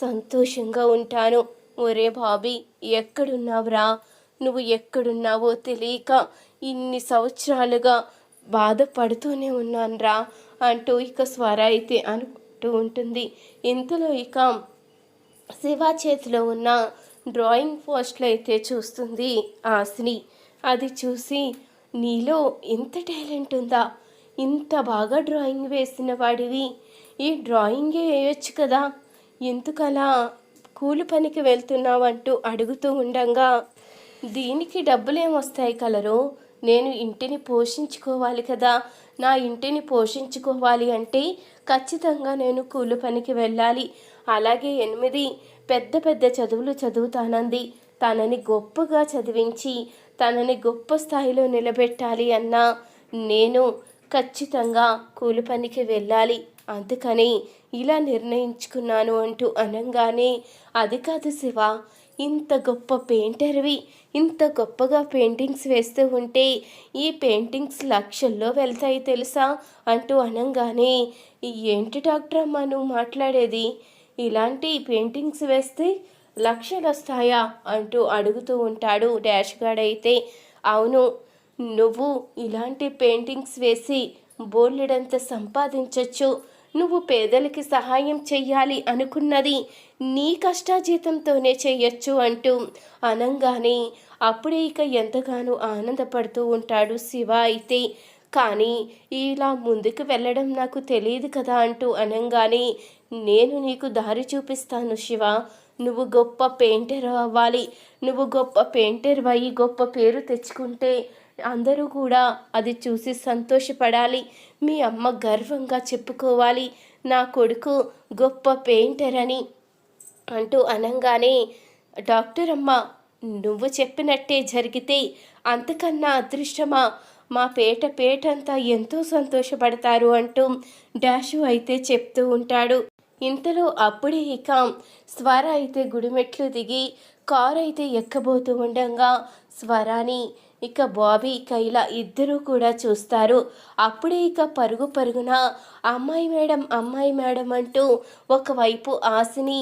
సంతోషంగా ఉంటాను. ఒరే బాబీ ఎక్కడున్నావురా? నువ్వు ఎక్కడున్నావో తెలియక ఇన్ని సంవత్సరాలుగా బాధపడుతూనే ఉన్నానురా అంటూ ఇక స్వర అయితే అనుకుంటూ ఉంటుంది. ఇంతలో ఇక శివ చేతిలో ఉన్న డ్రాయింగ్ పోస్ట్లు అయితే చూస్తుంది ఆశని అది చూసి నీలో ఇంత టాలెంట్ ఉందా? ఇంత బాగా డ్రాయింగ్ వేసిన వాడివి. ఈ డ్రాయింగే వేయొచ్చు కదా? ఎందుకలా కూలి పనికి వెళ్తున్నావంటూ అడుగుతూ ఉండంగా దీనికి డబ్బులేమొస్తాయి కలరు? నేను ఇంటిని పోషించుకోవాలి కదా. నా ఇంటిని పోషించుకోవాలి అంటే ఖచ్చితంగా నేను కూలి పనికి వెళ్ళాలి. అలాగే ఎనిమిది పెద్ద పెద్ద చదువులు చదువుతానంది. తనని గొప్పగా చదివించి తనని గొప్ప స్థాయిలో నిలబెట్టాలి అన్న నేను ఖచ్చితంగా కూలి పనికి వెళ్ళాలి. అందుకని ఇలా నిర్ణయించుకున్నాను అంటూ అనంగానే అది కాదు శివ ఇంత గొప్ప పెయింటర్వి ఇంత గొప్పగా పెయింటింగ్స్ వేస్తూ ఉంటే ఈ పెయింటింగ్స్ లక్షల్లో వెళ్తాయి తెలుసా? అంటూ అనంగానే ఏంటి డాక్టర్ అమ్మ నువ్వు మాట్లాడేది? ఇలాంటి పెయింటింగ్స్ వేస్తే లక్షలు వస్తాయా? అంటూ అడుగుతూ ఉంటాడు డాష్ గార్డ్ అయితే అవును నువ్వు ఇలాంటి పెయింటింగ్స్ వేసి బోలెడంత సంపాదించవచ్చు నువ్వు పేదలకి సహాయం చెయ్యాలి అనుకున్నది నీ కష్టాజీతంతోనే చేయొచ్చు అంటూ అనంగానే అప్పుడే ఇక ఎంతగానో ఆనందపడుతూ ఉంటాడు శివ అయితే. కానీ ఇలా ముందుకు వెళ్ళడం నాకు తెలియదు కదా అంటూ అనంగానే నేను నీకు దారి చూపిస్తాను శివ. నువ్వు గొప్ప పెయింటర్ అవ్వాలి. నువ్వు గొప్ప పెయింటర్ అయ్యి గొప్ప పేరు తెచ్చుకుంటే అందరూ కూడా అది చూసి సంతోషపడాలి. మీ అమ్మ గర్వంగా చెప్పుకోవాలి. నా కొడుకు గొప్ప పెయింటర్ అని అంటూ అనంగానే డాక్టర్ అమ్మ నువ్వు చెప్పినట్టే జరిగితే అంతకన్నా అదృష్టమా? మా పేట పేటంతా ఎంతో సంతోషపడతారు అంటూ డాషు అయితే చెప్తూ ఉంటాడు. ఇంతలో అప్పుడే ఇక స్వర అయితే గుడిమెట్లు దిగి కారు అయితే ఎక్కబోతూ ఉండగా స్వరాని ఇక బాబీ కైలా ఇద్దరూ కూడా చూస్తారు. అప్పుడే ఇక పరుగు పరుగున అమ్మాయి మేడం అమ్మాయి మేడం అంటూ ఒకవైపు ఆశని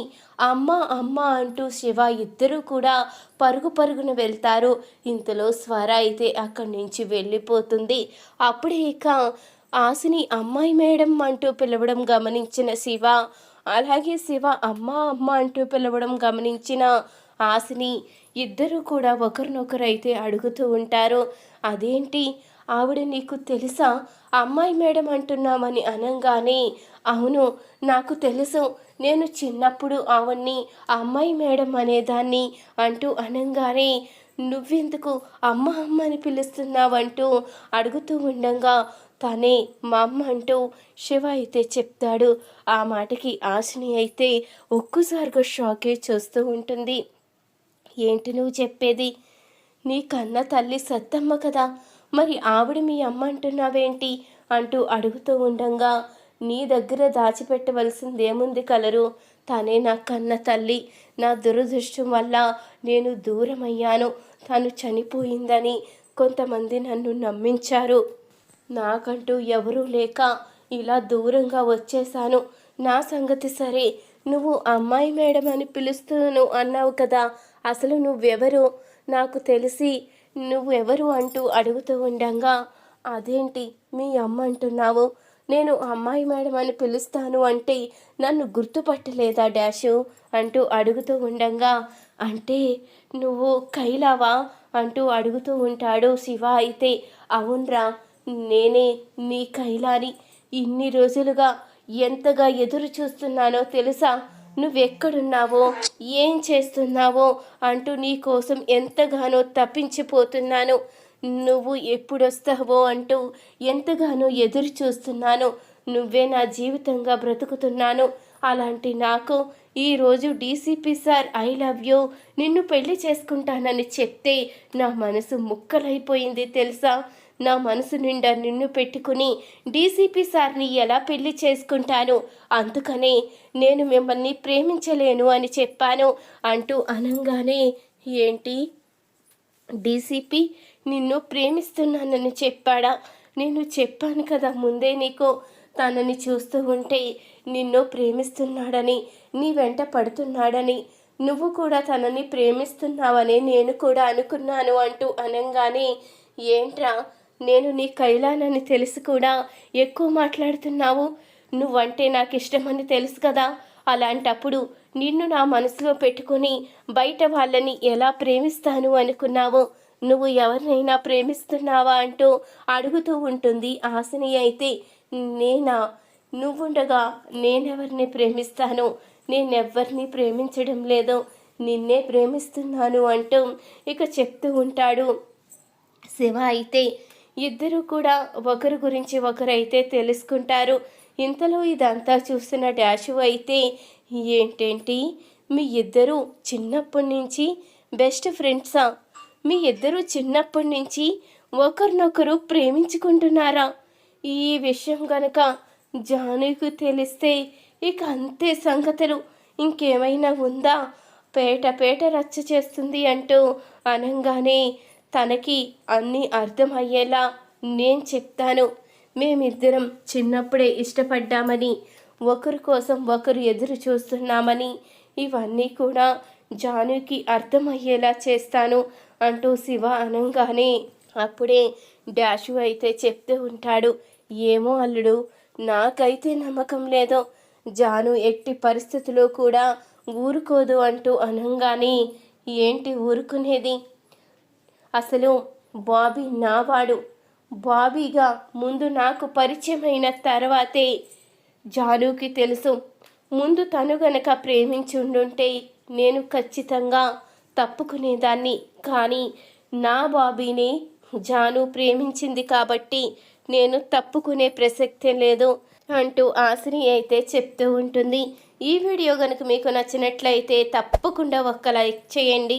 అమ్మ అమ్మ అంటూ శివ ఇద్దరూ కూడా పరుగు పరుగున వెళ్తారు. ఇంతలో స్వర అయితే అక్కడి నుంచి వెళ్ళిపోతుంది. అప్పుడే ఇక ఆశని అమ్మాయి మేడం అంటూ పిలవడం గమనించిన శివ అలాగే శివ అమ్మ అమ్మ అంటూ పిలవడం గమనించిన ఆశని ఇద్దరూ కూడా ఒకరినొకరు అయితే అడుగుతూ ఉంటారు. అదేంటి? ఆవిడ నీకు తెలుసా? అమ్మాయి మేడం అంటున్నామని అనంగానే అవును నాకు తెలుసు. నేను చిన్నప్పుడు ఆవిడ్ని అమ్మాయి మేడం అనేదాన్ని అంటూ అనంగానే నువ్వెందుకు అమ్మ అమ్మ అని పిలుస్తున్నావంటూ అడుగుతూ ఉండగా తనే మా అమ్మ అంటూ శివ అయితే చెప్తాడు. ఆ మాటకి ఆశని అయితే ఒక్కసారిగా షాకే చూస్తూ ఉంటుంది. ఏంటి నువ్వు చెప్పేది? నీ కన్న తల్లి సత్తమ్మ కదా. మరి ఆవిడ మీ అమ్మ అంటున్నావేంటి? అంటూ అడుగుతూ ఉండంగా నీ దగ్గర దాచిపెట్టవలసింది ఏముంది కలరు? తనే నా కన్న తల్లి. నా దురదృష్టం వల్ల నేను దూరమయ్యాను. తను చనిపోయిందని కొంతమంది నన్ను నమ్మించారు. నాకంటూ ఎవరూ లేక ఇలా దూరంగా వచ్చేశాను. నా సంగతి సరే. నువ్వు అమ్మాయి మేడం అని పిలుస్తున్నాను అన్నావు కదా. అసలు నువ్వెవరు? నాకు తెలిసి నువ్వెవరు అంటూ అడుగుతూ ఉండంగా. అదేంటి మీ అమ్మ అంటున్నావు? నేను అమ్మాయి మేడం అని పిలుస్తాను అంటే నన్ను గుర్తుపట్టలేదా డాషు? అంటూ అడుగుతూ ఉండంగా. అంటే నువ్వు కైలావా? అంటూ అడుగుతూ ఉంటాడు శివ అయితే. అవునరా నేనే నీ కైలాని. ఇన్ని రోజులుగా ఎంతగా ఎదురు చూస్తున్నానో తెలుసా? నువ్వెక్కడున్నావో? ఏం చేస్తున్నావో? అంటూ నీ కోసం ఎంతగానో తప్పించిపోతున్నాను. నువ్వు ఎప్పుడొస్తావో అంటూ ఎంతగానో ఎదురు చూస్తున్నాను. నువ్వే నా జీవితంగా బ్రతుకుతున్నాను. అలాంటి నాకు ఈరోజు DCP sir I love you. నిన్ను పెళ్ళి చేసుకుంటానని చెప్తే నా మనసు ముక్కలైపోయింది తెలుసా? నా మనసు నిండా నిన్ను పెట్టుకుని డీసీపీ సార్ని ఎలా పెళ్ళి చేసుకుంటాను? అందుకనే నేను మిమ్మల్ని ప్రేమించలేను అని చెప్పాను అంటూ అనంగానే ఏంటి? డీసీపీ నిన్ను ప్రేమిస్తున్నానని చెప్పాడా? నేను చెప్పాను కదా ముందే నీకు. తనని చూస్తూ ఉంటే నిన్ను ప్రేమిస్తున్నాడని నీ వెంట పడుతున్నాడని నువ్వు కూడా తనని ప్రేమిస్తున్నావని నేను కూడా అనుకున్నాను అంటూ అనగానే ఏంట్రా? నేను నీ కైలానని తెలుసు కూడా ఎక్కువ మాట్లాడుతున్నావు. నువ్వంటే నాకు ఇష్టమని తెలుసు కదా. అలాంటప్పుడు నిన్ను నా మనసులో పెట్టుకొని బయట వాళ్ళని ఎలా ప్రేమిస్తాను అనుకున్నావో? నువ్వు ఎవరినైనా ప్రేమిస్తున్నావా అంటూ అడుగుతూ ఉంటుంది ఆశని అయితే. నేనా? నువ్వుండగా నేనెవరిని ప్రేమిస్తాను? నేనెవరిని ప్రేమించడం లేదు. నిన్నే ప్రేమిస్తున్నాను అంటూ ఇక చెప్తూ ఉంటాడు శివ అయితే. ఇద్దరూ కూడా ఒకరి గురించి ఒకరైతే తెలుసుకుంటారు. ఇంతలో ఇదంతా చూస్తున్న డాషు అయితే ఏంటేంటి? మీ ఇద్దరు చిన్నప్పటి నుంచి బెస్ట్ ఫ్రెండ్సా? మీ ఇద్దరు చిన్నప్పటి నుంచి ఒకరినొకరు ప్రేమించుకుంటున్నారా? ఈ విషయం గనక జానుకు తెలిస్తే ఇక అంతే సంగతులు. ఇంకేమైనా ఉందా? పేట పేట రచ్చ చేస్తుంది అంటూ అనంగానే తనకి అన్నీ అర్థమయ్యేలా నేను చెప్తాను. మేమిద్దరం చిన్నప్పుడే ఇష్టపడ్డామని ఒకరి కోసం ఒకరు ఎదురు చూస్తున్నామని ఇవన్నీ కూడా జానుకి అర్థమయ్యేలా చేస్తాను అంటూ శివ అనంగానే అప్పుడే డాషు అయితే చెప్తూ ఉంటాడు. ఏమో అల్లుడు నాకైతే నమ్మకం లేదు. జాను ఎట్టి పరిస్థితుల్లో కూడా ఊరుకోదు అంటూ అనంగానే ఏంటి ఊరుకునేది? అసలు బాబీ నావాడు. బాబీగా ముందు నాకు పరిచయమైన తర్వాతే జానుకి తెలుసు. ముందు తను గనక ప్రేమించుండుంటే నేను ఖచ్చితంగా తప్పుకునేదాన్ని. కానీ నా బాబీని జాను ప్రేమించింది కాబట్టి నేను తప్పుకునే ప్రసక్తే లేదు అంటూ ఆశని అయితే చెప్తూ ఉంటుంది. ఈ వీడియో కనుక మీకు నచ్చినట్లయితే తప్పకుండా ఒక్క లైక్ చేయండి.